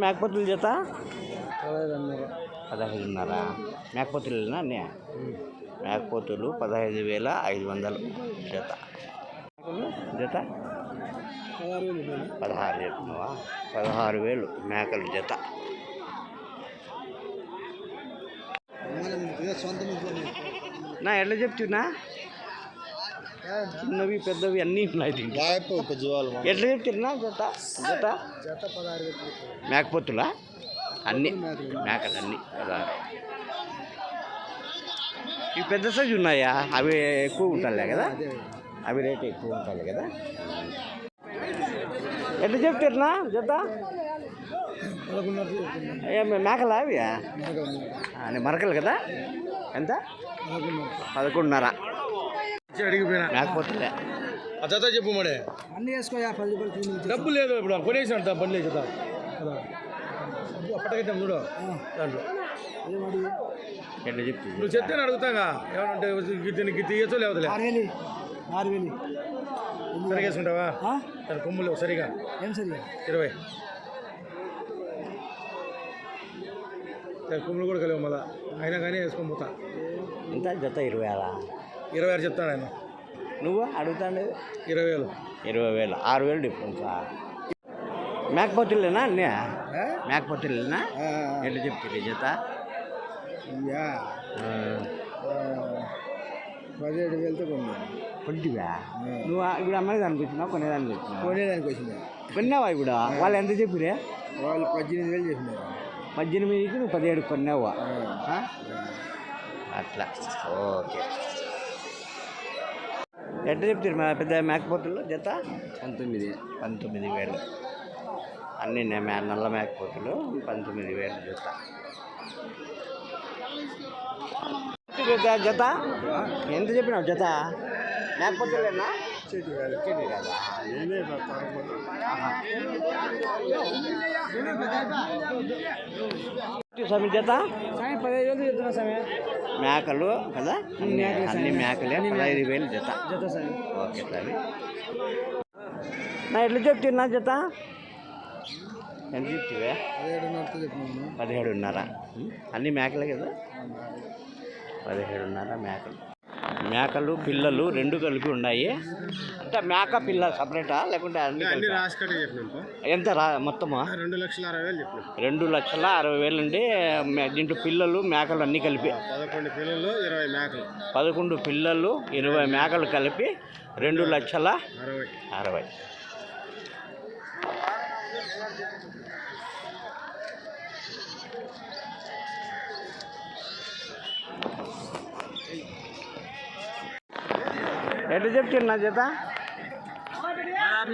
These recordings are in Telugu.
మేకపోతుల జత పదహైదున్నర. మేకపోతులేనా మేకపోతులు పదహైదు వేల ఐదు వందలు జత జత పదహారు చెప్తున్నావా పదహారు వేలు మేకల జత నా ఎట్లా చెప్తున్నా? చిన్నవి పెద్దవి అన్నీ ఉన్నాయి దీంట్లో. ఎట్లా చెప్తున్నా జత? జత? జత మేకపోతులా? అన్నీ? మేకలు అన్నీ. పదహారు ఈ పెద్ద సైజు ఉన్నాయా? అవి ఎక్కువ ఉంటాయి కదా? అవి రేట్ ఎక్కువ ఉంటాయి కదా? ఎట్లా జత? చెప్తున్నా. ఏమి మేకలా అవి మరకలు కదా? ఎంత? పదకొండున్నర. అడిగిపోయినా మేకపోతులే ఆ జత చెప్పు మడే అన్నీ వేసుకోయా? పది రూపాయలు డబ్బు లేదు ఇప్పుడు కొనేసిన బండి లేదు జత అప్పటికైతే చూడు. దాంట్లో. నువ్వు చెప్తే అడుగుతాగా. ఏమంటే గిత్తి తీయచ్చో లేవదులే ఆరు వేలు సరిగా వేసుకుంటావా? దాని కొమ్ములు సరిగా. ఏం సరిగా? ఇరవై. దాని కొమ్ములు కూడా కలిగి మళ్ళా. అయినా కానీ వేసుకొని పోతా ఎంత? జత ఇరవై అలా? ఇరవై ఆరు చెప్తాను ఆయన. నువ్వు అడుగుతాండేది? ఇరవై వేలు. ఇరవై వేలు ఆరు వేలు డిఫరెన్సా? మేకపోతులేనా అన్నీ మేకపోతులేనా ఎట్లా చెప్తుంది జత పదిహేడు వేలతో కొన్నా కొద్దిగా నువ్వు ఇప్పుడు అమ్మాయి అనిపించినావు కొనేదానికి వచ్చినావు కొనేదానికి వచ్చింది. కొన్నావా ఇప్పుడు? వాళ్ళు ఎంత చెప్పిరే? వాళ్ళు పద్దెనిమిది వేలు చెప్పినారు. పద్దెనిమిదికి నువ్వు పదిహేడు కొన్నావా? అట్లా. ఓకే. ఎట్లా చెప్తారు మా పెద్ద మేకపోతులు జత? పంతొమ్మిది. పంతొమ్మిది వేలు. అన్నీ నల్ల మేకపోతులు పంతొమ్మిది వేలు జత. ఎంత జత? ఎంత చెప్పినావు జత? మేకపోతులేనా? స్వామి జత మేకలు కదా? అన్ని మేకలే పదహైదు వేలు జత. జత సాయం ఓకే స్వామి. నా ఎట్లా చెప్తున్నా జత? ఎంత చెప్తివే? చెప్పినాను పదిహేడున్నర? అన్ని మేకలే కదా? పదిహేడున్నర మేకలు. మేకలు పిల్లలు రెండు కలిపి ఉన్నాయి. అంటే మేక పిల్ల సపరేటా? లేకుంటే అన్ని ఎంత రా మొత్తమా? రెండు లక్షల అరవై వేలు రెండు లక్షల అరవై వేలు అండి. దీంట్లో పిల్లలు మేకలు అన్నీ కలిపి. పదకొండు పిల్లలు ఇరవై మేకలు. పదకొండు పిల్లలు ఇరవై మేకలు కలిపి రెండు లక్షల అరవై. అరవై. ఎట్లా చెప్తున్నా జత?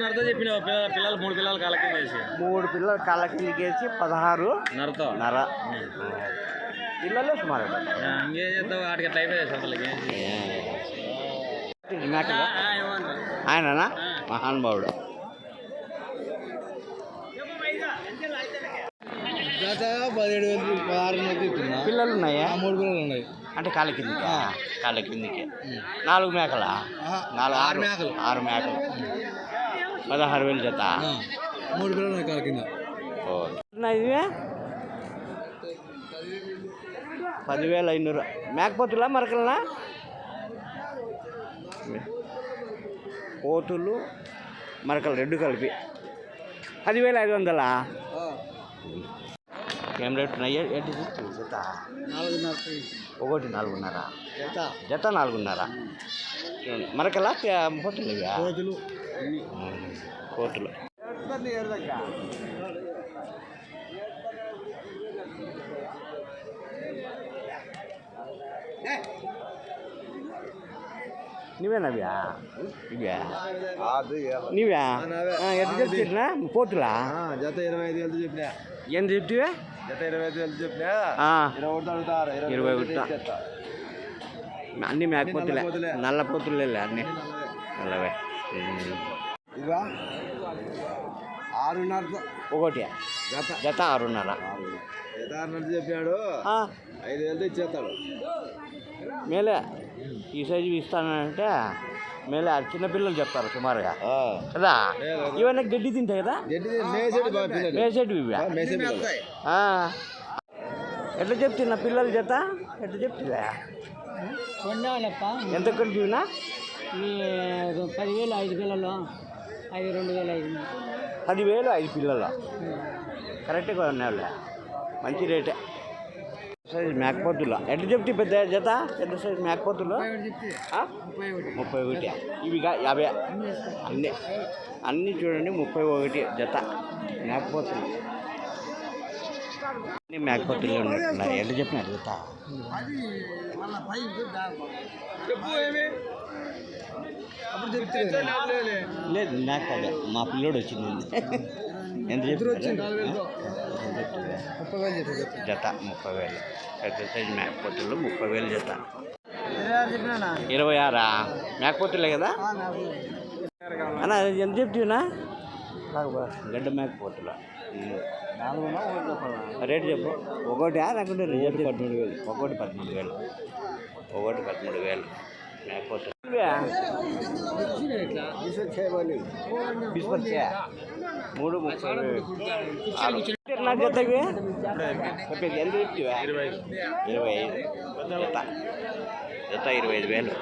నరతో చెప్పిన పిల్లలు మూడు పిల్లలు కాళ్ళ కింద వేసి. మూడు పిల్లలు కాళ్ళ కిందకి వేసి పదహారు నరతో? నర. పిల్లలే సుమారు ఇంకేం చేస్తావు? వాటికి ఆయననా? మహానుభావుడు. జత పదిహేడు వేలు పదహారు పిల్లలు ఉన్నాయా? మూడు పిల్లలు ఉన్నాయి. అంటే కాళ్ళ కిందకి. కాళ్ళ కిందకి. నాలుగు మేకలా? నాలుగు ఆరు మేకలు. ఆరు మేకలు. పదహారు వేలు జత. మూడు పిల్లలు కాళ్ళ కింద. పదివేల ఐనూరు. మేకపోతులా మరకలనా? పోతులు మరకలు రెండు కలిపి. పదివేల ఐదు వందలా? ఏం రేటు ఉన్నాయి ఏంటి జత. నాలుగున్నర. ఒకటి నాలుగున్నర. జత. జత నాలుగున్నర. మరకలా? పోతులు ఇవా? కోతులు కోతులు. నువ్వేనవ్యా ఇవ్యా నీవా. ఎంత చెప్తున్నా పోతులా? జత ఇరవై ఐదు వేలతో చెప్పినా. ఎంత చెప్తివే? జత ఇరవై ఒకటి అన్ని మేకపోతులే. పోతులే. నల్ల పోతులే అన్ని. నల్లవే. ఆరున్నరతో ఒకటి. జత. జత ఆరున్నర. జత ఆరున్నర చెప్పాడు. ఐదు వేలతో ఇచ్చేస్తాడు. మేలే. ఈ సైజు ఇస్తానంటే మేలే ఆ చిన్న పిల్లలు చెప్తారు సుమారుగా. కదా? ఇవన్నీ గడ్డి తింటాయి కదా? మేసేటి ఇవి ఆ. ఎట్లా చెప్తున్నా పిల్లల చేత? ఎట్లా చెప్తున్నా? కొండాలప్ప ఎంత కొంటున్నా పదివేలు ఐదు పిల్లలు ఐదు రెండు వేలు ఐదు పదివేలు ఐదు పిల్లలు. కరెక్ట్గా ఉన్నాయి మంచి రేటే. సైజ్ మేకపోతులు. ఎట్లా చెప్తే పెద్ద జత? పెద్ద సైజ్ మేకపోతులు? ఆ? ముప్పై ఒకటి. ఇవి కా- యాభై. అన్నీ. అన్నీ చూడండి ముప్పై ఒకటి జత మేకపోతులు. అన్ని మేకపోతులు ఉన్నట్టున్నారు ఎట్లా చెప్పిన జత? లేదు నాకు మా పిల్లోడు వచ్చింది. జత ముప్పై వేలు. పెద్ద సైజ్ మేకపోతులు ముప్పై వేలు జత. ఇరవై ఆరా? మేకపోతులే కదా? అన్న ఎంత చెప్తున్నా గడ్డ మేకపోతులు? రేటు చెప్పు. ఒకటి లేకుంటే రిజల్ట్ పదమూడు వేలు. ఒకటి పదమూడు వేలు. ఒకటి పదమూడు వేలు. మేకపోతులు. మూడు ముప్పై వేలు నా ఎంత ఇరవై ఐదు. జత ఇరవై ఐదు వేలు.